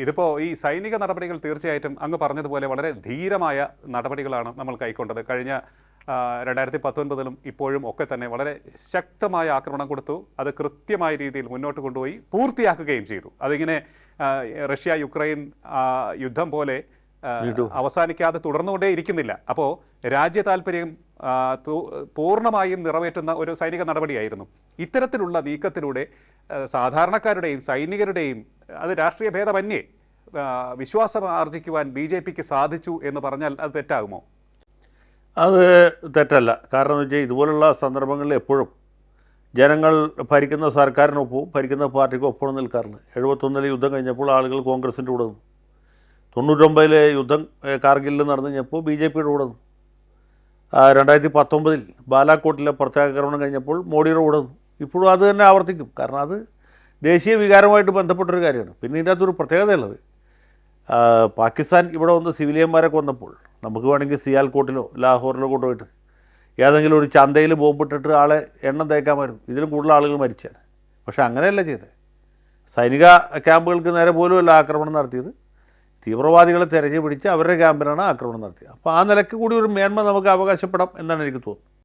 ഇതിപ്പോൾ ഈ സൈനിക നടപടികൾ തീർച്ചയായിട്ടും അങ്ങ് പറഞ്ഞതുപോലെ വളരെ ധീരമായ നടപടികളാണ് നമ്മൾ കൈക്കൊണ്ടത്. കഴിഞ്ഞ രണ്ടായിരത്തി പത്തൊൻപതിലും ഇപ്പോഴും ഒക്കെ തന്നെ വളരെ ശക്തമായ ആക്രമണം കൊടുത്തു. അത് കൃത്യമായ രീതിയിൽ മുന്നോട്ട് കൊണ്ടുപോയി പൂർത്തിയാക്കുകയും ചെയ്തു. അതിങ്ങനെ റഷ്യ യുക്രൈൻ യുദ്ധം പോലെ അവസാനിക്കാതെ തുടർന്നുകൊണ്ടേ ഇരിക്കുന്നില്ല. അപ്പോൾ രാജ്യ താല്പര്യം പൂർണമായും നിറവേറ്റുന്ന ഒരു സൈനിക നടപടിയായിരുന്നു. ഇത്തരത്തിലുള്ള നീക്കത്തിലൂടെ സാധാരണക്കാരുടെയും സൈനികരുടെയും അത് രാഷ്ട്രീയ ഭേദമന്യേ വിശ്വാസം ആർജിക്കുവാൻ ബി ജെ പിക്ക് സാധിച്ചു എന്ന് പറഞ്ഞാൽ അത് തെറ്റാകുമോ? അത് തെറ്റല്ല. കാരണം എന്ന് വെച്ചാൽ ഇതുപോലുള്ള സന്ദർഭങ്ങളിൽ എപ്പോഴും ജനങ്ങൾ ഭരിക്കുന്ന സർക്കാരിനൊപ്പവും ഭരിക്കുന്ന പാർട്ടിക്കും ഒപ്പം നിൽക്കാറുണ്ട്. എഴുപത്തൊന്നിലെ യുദ്ധം കഴിഞ്ഞപ്പോൾ ആളുകൾ കോൺഗ്രസിന്റെ കൂടെ നിന്നു. തൊണ്ണൂറ്റൊമ്പതിലെ യുദ്ധം കാർഗിലിൽ നടന്നു കഴിഞ്ഞപ്പോൾ ബി ജെ പിയുടെ കൂടെ നിന്നു. രണ്ടായിരത്തി പത്തൊമ്പതിൽ ബാലാക്കോട്ടിലെ പ്രത്യാക്രമണം കഴിഞ്ഞപ്പോൾ മോഡിയുടെ കൂടെ നിന്നു. ഇപ്പോഴും അത് തന്നെ ആവർത്തിക്കും. കാരണം അത് ദേശീയ വികാരമായിട്ട് ബന്ധപ്പെട്ടൊരു കാര്യമാണ്. പിന്നെ ഇതിന്റെ അകത്തൊരു പ്രത്യേകതയുള്ളത്. പാകിസ്ഥാൻ ഇവിടെ വന്ന് സിവിലിയന്മാരെ കൊന്നപ്പോൾ നമുക്ക് വേണമെങ്കിൽ സിയാൽകോട്ടിലോ ലാഹോറിലോ കൊണ്ടുപോയിട്ട് ഏതെങ്കിലും ഒരു ചന്തയിൽ ബോംബിട്ടിട്ട് ആളെ എണ്ണം തേക്കാമായിരുന്നു. ഇതിലും കൂടുതൽ ആളുകൾ മരിച്ചാൽ പക്ഷേ അങ്ങനെയല്ല ചെയ്തത്. സൈനിക ക്യാമ്പുകൾക്ക് നേരെ പോലും അല്ല ആക്രമണം നടത്തിയത്. തീവ്രവാദികളെ തിരഞ്ഞു പിടിച്ച് അവരുടെ ക്യാമ്പിനാണ് ആക്രമണം നടത്തിയത്. അപ്പോൾ ആ നിലയ്ക്ക് കൂടി ഒരു മേന്മ നമുക്ക് അവകാശപ്പെടാം എന്നാണ് എനിക്ക് തോന്നുന്നത്.